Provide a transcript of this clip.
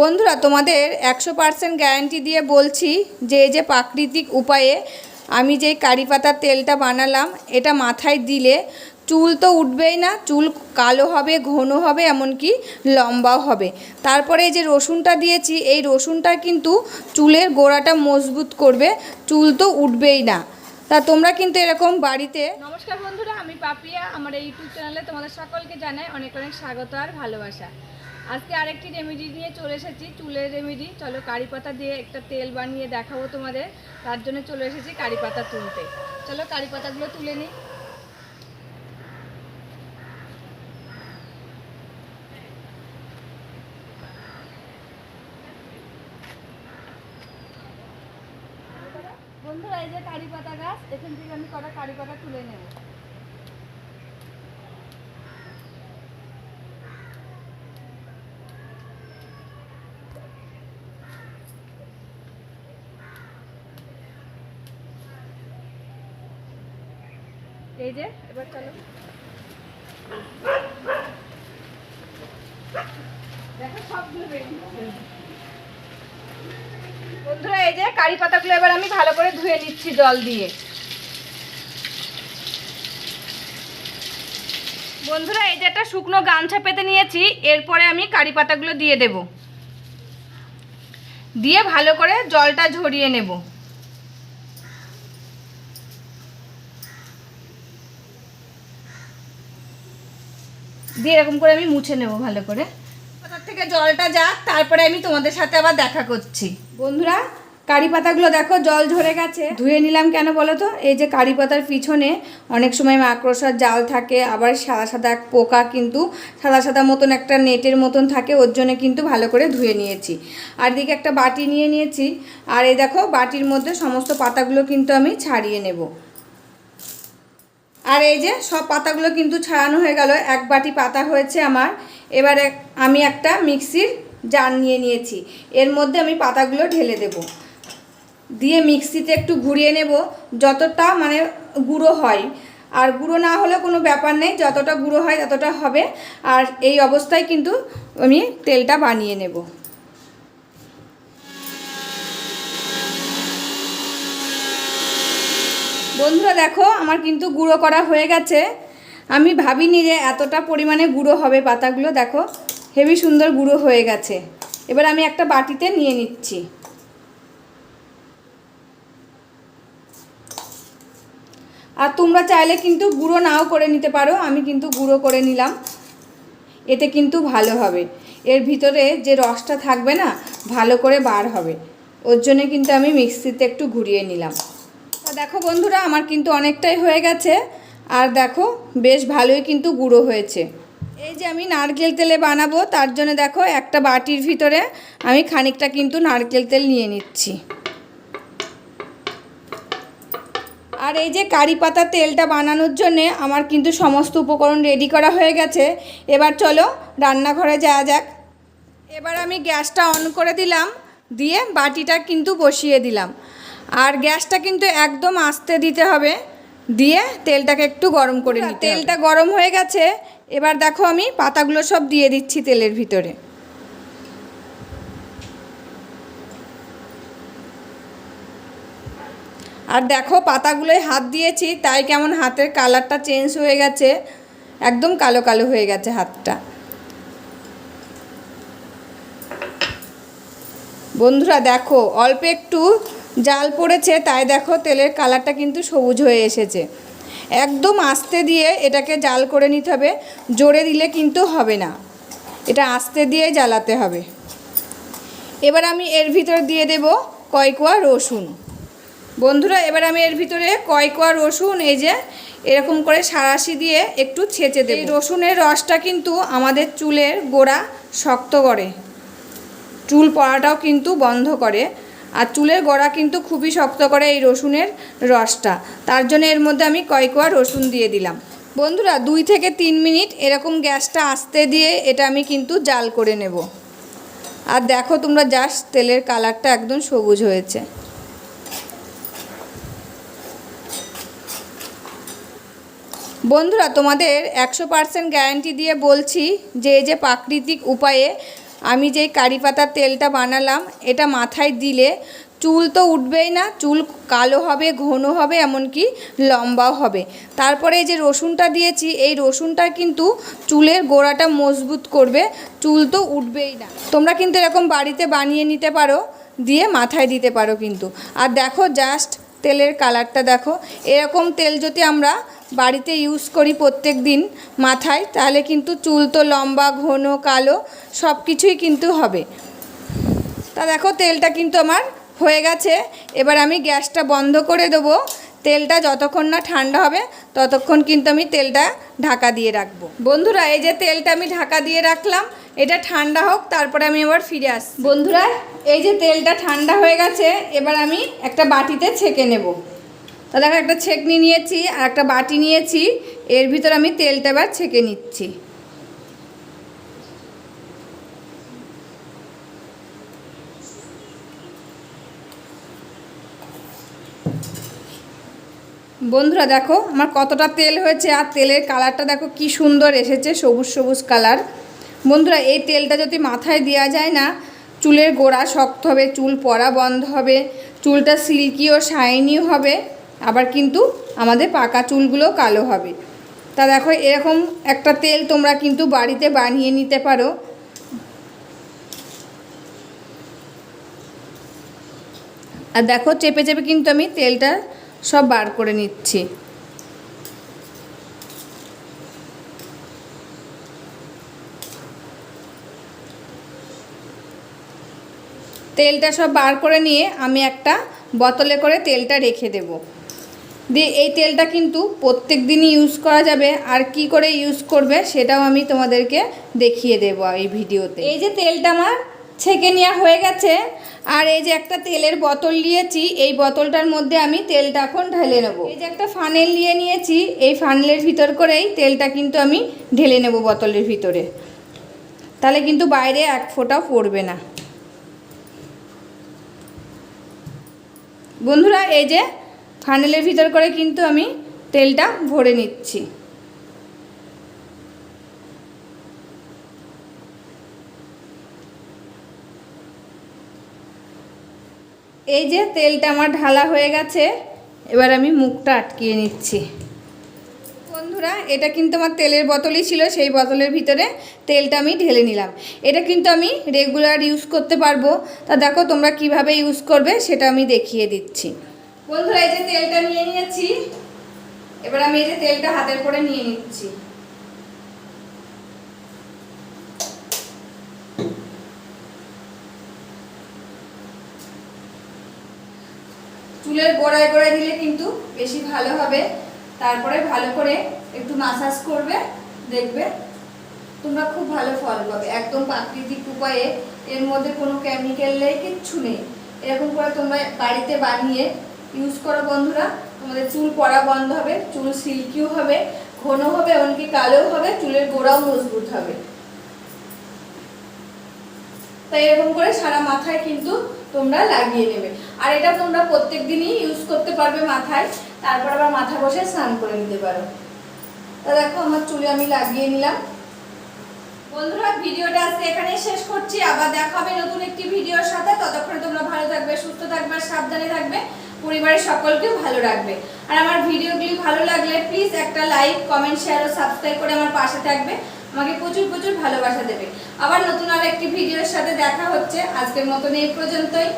বন্ধুরা, তোমাদের একশো পার্সেন্ট গ্যারান্টি দিয়ে বলছি যে এই যে প্রাকৃতিক উপায়ে আমি যে কারি পাতার তেলটা বানালাম, এটা মাথায় দিলে চুল তো উঠবেই না, চুল কালো হবে, ঘন হবে, এমনকি লম্বাও হবে। তারপরে এই যে রসুনটা দিয়েছি, এই রসুনটা কিন্তু চুলের গোড়াটা মজবুত করবে, চুল তো উঠবেই না। তা তোমরা কিন্তু এরকম বাড়িতে নমস্কার বন্ধুরা, আমি পাপিয়া, আমার ইউটিউব চ্যানেলে তোমাদের সকলকে জানাই অনেক অনেক স্বাগত আর ভালোবাসা। আজকে আরেকটি রেমেডি নিয়ে চলে এসেছি, চুলের রেমেডি চলো কারি পাতা দিয়ে একটা তেল বানিয়ে দেখাবো তোমাদের। তার জন্য চলে এসেছি কারি পাতা তুলতে। চলো কারি পাতাগুলো তুলে নিই। বন্ধুরা, এই যে কারি পাতা গাছ, এখান থেকে আমি কটা কারি পাতা তুলে নেব। এই যে, এবার চলো। বন্ধুরা, এই যে কারি পাতাগুলো এবার আমি ভালো করে ধুয়ে নিচ্ছি জল দিয়ে। বন্ধুরা, এই যে একটা শুকনো গামছা পেতে নিয়েছি, এরপরে আমি কারি পাতাগুলো দিয়ে দেব। দিয়ে ভালো করে জলটা ঝরিয়ে নেব। দিয়ে এরকম করে আমি মুছে নেব ভালো করে। পাতার থেকে জলটা যাক তারপরে আমি তোমাদের সাথে আবার দেখা করছি। বন্ধুরা কারি পাতাগুলো দেখো জল ঝরে গেছে। ধুয়ে নিলাম কেন বলো তো? এই যে কারি পাতার পিছনে অনেক সময় মাকড়সার জাল থাকে আবার সাদা সাদা পোকা কিন্তু সাদা সাদা মতন একটা নেটের মতন থাকে ওর জন্য কিন্তু ভালো করে ধুয়ে নিয়েছি। আর দিকে একটা বাটি নিয়ে নিয়েছি। আর এই দেখো বাটির মধ্যে সমস্ত পাতাগুলো কিন্তু আমি ছাড়িয়ে নেব। আর এই যে সব পাতাগুলো কিন্তু ছাড়ানো হয়ে গেল। এক বাটি পাতা হয়েছে আমার। এবারে আমি একটা মিক্সির জার নিয়ে নিয়েছি। এর মধ্যে আমি পাতাগুলো ঢেলে দেব। দিয়ে মিক্সিতে একটু ঘুরিয়ে নেব। যতটা মানে গুঁড়ো হয়। আর গুঁড়ো না হলে কোনো ব্যাপার নেই। যতটা গুঁড়ো হয় ততটা হবে। আর এই অবস্থায় কিন্তু আমি তেলটা বানিয়ে নেব। বন্ধুরা দেখো, আমার কিন্তু গুঁড়ো করা হয়ে গেছে। আমি ভাবিনি যে এতটা পরিমাণে গুঁড়ো হবে পাতাগুলো, দেখো, হেভি সুন্দর গুঁড়ো হয়ে গেছে। এবার আমি একটা বাটিতে নিয়ে নিচ্ছি। আর তোমরা চাইলে কিন্তু গুঁড়ো নাও করে নিতে পারো, আমি কিন্তু গুঁড়ো করে নিলাম। এতে কিন্তু ভালো হবে। এর ভিতরে যে রসটা থাকবে না, ভালো করে বার হবে। ওর জন্য কিন্তু আমি মিক্সিতে একটু ঘুরিয়ে নিলাম। দেখো বন্ধুরা, আমার কিন্তু অনেকটাই হয়ে গেছে। আর দেখো, বেশ ভালোই কিন্তু গুঁড়ো হয়েছে। এই যে আমি নারকেল তেলে বানাবো, তার জন্য দেখো একটা বাটির ভিতরে আমি খানিকটা কিন্তু নারকেল তেল নিয়ে নিচ্ছি। আর এই যে কারি পাতা তেলটা বানানোর জন্যে আমার কিন্তু সমস্ত উপকরণ রেডি করা হয়ে গেছে। এবার চলো, রান্নাঘরে যাওয়া যাক। এবার আমি গ্যাসটা অন করে দিলাম, দিয়ে বাটিটা কিন্তু বসিয়ে দিলাম। আর গ্যাসটা কিন্তু একদম আস্তে দিতে হবে। দিয়ে তেলটাকে একটু গরম করে নিতে তেলটা গরম হয়ে গেছে। এবার দেখো আমি পাতাগুলো সব দিয়ে দিচ্ছি তেলের ভিতরে। আর দেখো পাতাগুলোয় হাত দিয়েছি তাই কেমন হাতের কালারটা চেঞ্জ হয়ে গেছে। একদম কালো কালো হয়ে গেছে হাতটা। বন্ধুরা দেখো অল্প একটু জাল পড়েছে, তাই দেখো তেলের কালারটা কিন্তু সবুজ হয়ে এসেছে। একদম আস্তে দিয়ে এটাকে জাল করে নিতে হবে, জোরে দিলে কিন্তু হবে না। এটা আস্তে দিয়ে জ্বালাতে হবে। এবার আমি এর ভিতর দিয়ে দেব কয়কোয়া রসুন। বন্ধুরা, এবার আমি এর ভিতরে কয়কোয়া রসুন, এই যে এরকম করে সারাশি দিয়ে একটু ছেঁচে দেব। এই রসুনের রসটা কিন্তু আমাদের চুলের গোড়া শক্ত করে। চুল পড়াটাও কিন্তু বন্ধ করে। আর চুলের গোড়া কিন্তু খুবই শক্ত করে এই রসুনের রসটা। তার জন্য এর মধ্যে আমি কয়কোয়া রসুন দিয়ে দিলাম। বন্ধুরা, দুই থেকে তিন মিনিট এরকম গ্যাসটা আস্তে দিয়ে এটা আমি কিন্তু জাল করে নেব। আর দেখো তোমরা জাস্ট তেলের কালারটা একদম সবুজ হয়েছে। বন্ধুরা, তোমাদের একশো পার্সেন্ট গ্যারান্টি দিয়ে বলছি, যে যে প্রাকৃতিক উপায়ে আমি যেই কারি পাতার তেলটা বানালাম, এটা মাথায় দিলে চুল তো উঠবেই না, চুল কালো হবে, ঘন হবে, এমনকি লম্বাও হবে। তারপরে এই যে রসুনটা দিয়েছি, এই রসুনটা কিন্তু চুলের গোড়াটা মজবুত করবে, চুল তো উঠবেই না। তোমরা কিন্তু এরকম বাড়িতে বানিয়ে নিতে পারো, দিয়ে মাথায় দিতে পারো কিন্তু। আর দেখো জাস্ট তেলের কালারটা দেখো, এরকম তেল যদি আমরা বাড়িতে ইউজ করি প্রত্যেক দিন মাথায়, তাহলে কিন্তু চুল তো লম্বা, ঘন, কালো, সব কিছুই কিন্তু হবে। তা দেখো তেলটা কিন্তু আমার হয়ে গেছে। এবার আমি গ্যাসটা বন্ধ করে দেবো। তেলটা যতক্ষণ না ঠান্ডা হবে, ততক্ষণ কিন্তু আমি তেলটা ঢাকা দিয়ে রাখব। বন্ধুরা, এই যে তেলটা আমি ঢাকা দিয়ে রাখলাম, এটা ঠান্ডা হোক, তারপরে আমি আবার ফিরে আস বন্ধুরা, এই যে তেলটা ঠান্ডা হয়ে গেছে, এবার আমি একটা বাটিতে ছেঁকে নেব। তা দেখো একটা ছেঁকনি নিয়েছি আর একটা বাটি নিয়েছি। এর ভিতর আমি তেলটা এবার ছেঁকে নিচ্ছি। বন্ধুরা দেখো আমার কতটা তেল হয়েছে আর তেলের কালারটা দেখো কি সুন্দর এসেছে, সবুজ সবুজ কালার। বন্ধুরা, এই তেলটা যদি মাথায় দেওয়া যায় না, চুলের গোড়া শক্ত হবে, চুল পড়া বন্ধ হবে, চুলটা সিল্কি ও শাইনিও হবে। আবার কিন্তু আমাদের পাকা চুলগুলো কালো হবে। তা দেখো, এরকম একটা তেল তোমরা কিন্তু বাড়িতে বানিয়ে নিতে পারো। আর দেখো, চেপে চেপে কিন্তু আমি তেলটা সব বার করে নিচ্ছি। তেলটা সব বার করে নিয়ে আমি একটা বোতলে করে তেলটা রেখে দেব। দিয়ে এই তেলটা কিন্তু প্রত্যেক দিনই ইউজ করা যাবে। আর কি করে ইউজ করবে সেটাও আমি তোমাদেরকে দেখিয়ে দেব এই ভিডিওতে। এই যে তেলটা আমার ছেঁকে নেওয়া হয়ে গেছে, আর এই যে একটা তেলের বোতল নিয়েছি, এই বোতলটার মধ্যে আমি তেলটা এখন ঢেলে নেব। এই যে একটা ফানেল নিয়ে নিয়েছি, এই ফানেলের ভিতর করেই তেলটা কিন্তু আমি ঢেলে নেব বোতলের ভিতরে। তাহলে কিন্তু বাইরে এক ফোঁটাও পড়বে না। বন্ধুরা, এই যে ফানেলের ভিতর করে কিন্তু আমি তেলটা ভরে নিচ্ছি। এই যে তেলটা আমার ঢালা হয়ে গেছে, এবার আমি মুখটা আটকিয়ে নিচ্ছি। বন্ধুরা, এটা কিন্তু আমার তেলের বোতলই ছিল, সেই বোতলের ভিতরে তেলটা আমি ঢেলে নিলাম। এটা কিন্তু আমি রেগুলার ইউজ করতে পারব। তা দেখো তোমরা কীভাবে ইউজ করবে, সেটা আমি দেখিয়ে দিচ্ছি। বন্ধুরা, এই যে তেলটা নিয়ে নিয়েছি। এবার আমি এই যে তেলটা হাতের করে নিয়ে নিচ্ছি। চুলের গোড়ায় গোড়ায় দিলে কিন্তু বেশি ভালো হবে। তারপরে ভালো করে একটু মাসাজ করবে, দেখবে তোমরা খুব ভালো ফল পাবে। একদম প্রাকৃতিক উপায়ে এর মধ্যে কোনো কেমিক্যাল নেই, কিচ্ছু নেই। এরকম করে তোমরা বাড়িতে বানিয়ে ইউজ করো বন্ধুরা। তোমাদের চুল পড়া বন্ধ হবে, চুল সিল্কিও হবে ঘন হবে, এমনকি কালোও হবে, চুলের গোড়াও মজবুত হবে। তাই এরকম করে সারা মাথায় কিন্তু তোমরা লাগিয়ে নেবে। আর এটা তোমরা প্রত্যেক দিনই ইউজ করতে পারবে মাথায়, তারপর আবার মাথা বসে স্নান করে নিতে পারো। তা দেখো, আমার চুলে আমি লাগিয়ে নিলাম। বন্ধুরা, ভিডিওটা আজকে এখানে শেষ করছি। আবার দেখা হবে নতুন একটি ভিডিওর সাথে। ততক্ষণে তোমরা ভালো থাকবে, সুস্থ থাকবে সাবধানে থাকবে। পরিবারের সকলকে ভালো রাখবে। আর আমার ভিডিওগুলি ভালো লাগলে প্লিজ একটা লাইক কমেন্ট শেয়ার ও সাবস্ক্রাইব করে আমার পাশে থাকবে। আমাকে প্রচুর প্রচুর ভালোবাসা দেবে। আবার নতুন আর একটি ভিডিওর সাথে দেখা হচ্ছে। আজকের মতন এই পর্যন্তই।